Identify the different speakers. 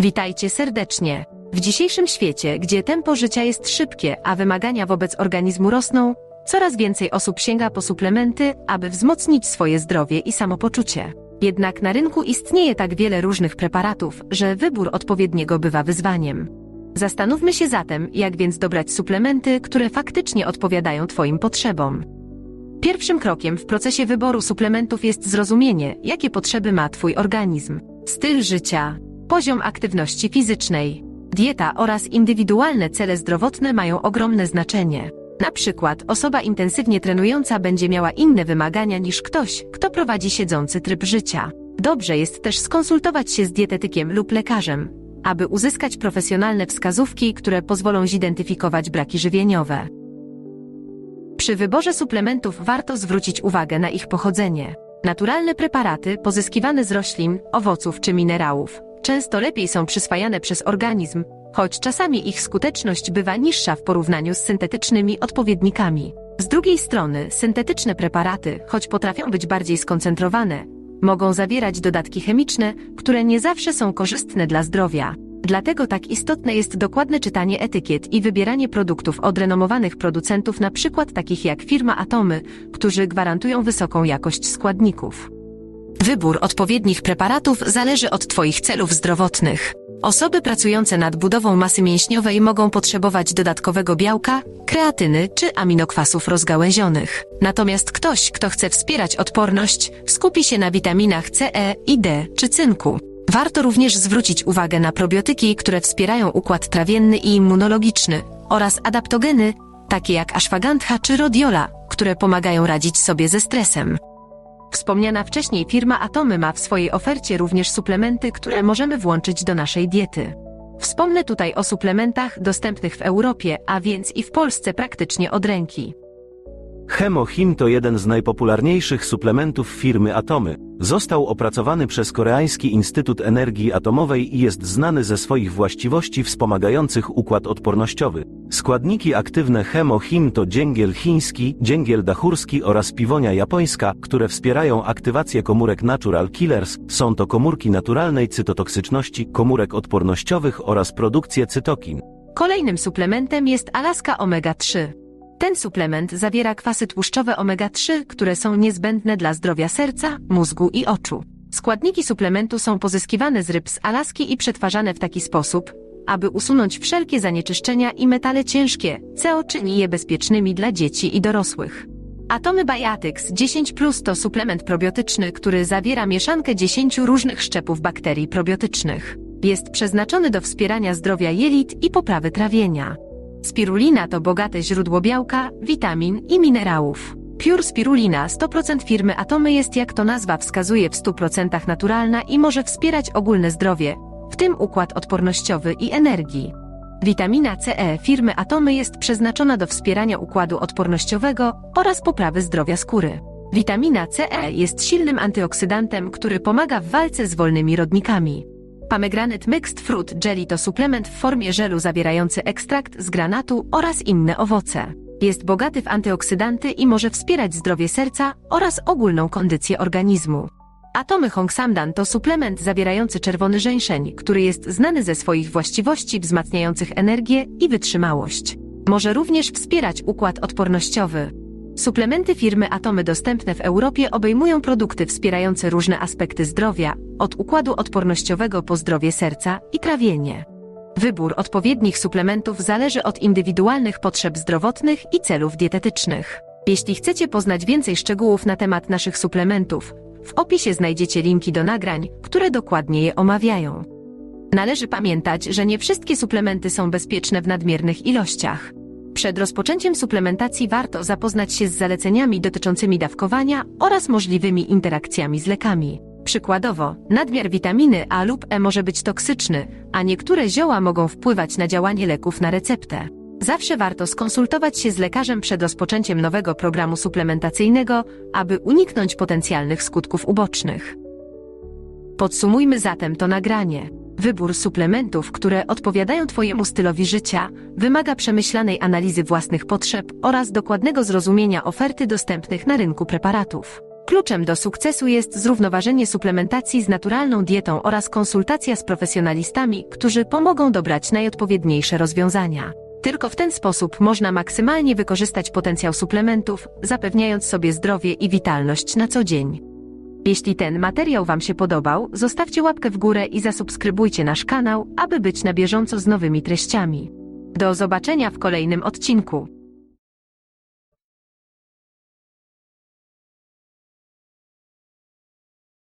Speaker 1: Witajcie serdecznie. W dzisiejszym świecie, gdzie tempo życia jest szybkie, a wymagania wobec organizmu rosną, coraz więcej osób sięga po suplementy, aby wzmocnić swoje zdrowie i samopoczucie. Jednak na rynku istnieje tak wiele różnych preparatów, że wybór odpowiedniego bywa wyzwaniem. Zastanówmy się zatem, jak więc dobrać suplementy, które faktycznie odpowiadają Twoim potrzebom. Pierwszym krokiem w procesie wyboru suplementów jest zrozumienie, jakie potrzeby ma Twój organizm. Styl życia, poziom aktywności fizycznej, dieta oraz indywidualne cele zdrowotne mają ogromne znaczenie. Na przykład osoba intensywnie trenująca będzie miała inne wymagania niż ktoś, kto prowadzi siedzący tryb życia. Dobrze jest też skonsultować się z dietetykiem lub lekarzem, aby uzyskać profesjonalne wskazówki, które pozwolą zidentyfikować braki żywieniowe. Przy wyborze suplementów warto zwrócić uwagę na ich pochodzenie. Naturalne preparaty pozyskiwane z roślin, owoców czy minerałów często lepiej są przyswajane przez organizm, choć czasami ich skuteczność bywa niższa w porównaniu z syntetycznymi odpowiednikami. Z drugiej strony, syntetyczne preparaty, choć potrafią być bardziej skoncentrowane, mogą zawierać dodatki chemiczne, które nie zawsze są korzystne dla zdrowia. Dlatego tak istotne jest dokładne czytanie etykiet i wybieranie produktów od renomowanych producentów, np. takich jak firma Atomy, którzy gwarantują wysoką jakość składników. Wybór odpowiednich preparatów zależy od Twoich celów zdrowotnych. Osoby pracujące nad budową masy mięśniowej mogą potrzebować dodatkowego białka, kreatyny czy aminokwasów rozgałęzionych. Natomiast ktoś, kto chce wspierać odporność, skupi się na witaminach C, E i D czy cynku. Warto również zwrócić uwagę na probiotyki, które wspierają układ trawienny i immunologiczny oraz adaptogeny, takie jak ashwagandha czy rhodiola, które pomagają radzić sobie ze stresem. Wspomniana wcześniej firma Atomy ma w swojej ofercie również suplementy, które możemy włączyć do naszej diety. Wspomnę tutaj o suplementach dostępnych w Europie, a więc i w Polsce praktycznie od ręki.
Speaker 2: Hemohim to jeden z najpopularniejszych suplementów firmy Atomy. Został opracowany przez Koreański Instytut Energii Atomowej i jest znany ze swoich właściwości wspomagających układ odpornościowy. Składniki aktywne Hemohim to dzięgiel chiński, dzięgiel dachurski oraz piwonia japońska, które wspierają aktywację komórek Natural Killers. Są to komórki naturalnej cytotoksyczności, komórek odpornościowych oraz produkcję cytokin.
Speaker 1: Kolejnym suplementem jest Alaska Omega 3. Ten suplement zawiera kwasy tłuszczowe omega-3, które są niezbędne dla zdrowia serca, mózgu i oczu. Składniki suplementu są pozyskiwane z ryb z Alaski i przetwarzane w taki sposób, aby usunąć wszelkie zanieczyszczenia i metale ciężkie, co czyni je bezpiecznymi dla dzieci i dorosłych. Atomy Biotics 10 Plus to suplement probiotyczny, który zawiera mieszankę 10 różnych szczepów bakterii probiotycznych. Jest przeznaczony do wspierania zdrowia jelit i poprawy trawienia. Spirulina to bogate źródło białka, witamin i minerałów. Pure Spirulina 100% firmy Atomy jest jak to nazwa wskazuje w 100% naturalna i może wspierać ogólne zdrowie, w tym układ odpornościowy i energii. Witamina CE firmy Atomy jest przeznaczona do wspierania układu odpornościowego oraz poprawy zdrowia skóry. Witamina CE jest silnym antyoksydantem, który pomaga w walce z wolnymi rodnikami. Pomegranate Mixed Fruit Jelly to suplement w formie żelu zawierający ekstrakt z granatu oraz inne owoce. Jest bogaty w antyoksydanty i może wspierać zdrowie serca oraz ogólną kondycję organizmu. Atomy Hongsamdan to suplement zawierający czerwony żeńszeń, który jest znany ze swoich właściwości wzmacniających energię i wytrzymałość. Może również wspierać układ odpornościowy. Suplementy firmy Atomy dostępne w Europie obejmują produkty wspierające różne aspekty zdrowia, od układu odpornościowego po zdrowie serca i trawienie. Wybór odpowiednich suplementów zależy od indywidualnych potrzeb zdrowotnych i celów dietetycznych. Jeśli chcecie poznać więcej szczegółów na temat naszych suplementów, w opisie znajdziecie linki do nagrań, które dokładnie je omawiają. Należy pamiętać, że nie wszystkie suplementy są bezpieczne w nadmiernych ilościach. Przed rozpoczęciem suplementacji warto zapoznać się z zaleceniami dotyczącymi dawkowania oraz możliwymi interakcjami z lekami. Przykładowo, nadmiar witaminy A lub E może być toksyczny, a niektóre zioła mogą wpływać na działanie leków na receptę. Zawsze warto skonsultować się z lekarzem przed rozpoczęciem nowego programu suplementacyjnego, aby uniknąć potencjalnych skutków ubocznych. Podsumujmy zatem to nagranie. Wybór suplementów, które odpowiadają Twojemu stylowi życia, wymaga przemyślanej analizy własnych potrzeb oraz dokładnego zrozumienia oferty dostępnych na rynku preparatów. Kluczem do sukcesu jest zrównoważenie suplementacji z naturalną dietą oraz konsultacja z profesjonalistami, którzy pomogą dobrać najodpowiedniejsze rozwiązania. Tylko w ten sposób można maksymalnie wykorzystać potencjał suplementów, zapewniając sobie zdrowie i witalność na co dzień. Jeśli ten materiał Wam się podobał, zostawcie łapkę w górę i zasubskrybujcie nasz kanał, aby być na bieżąco z nowymi treściami. Do zobaczenia w kolejnym odcinku.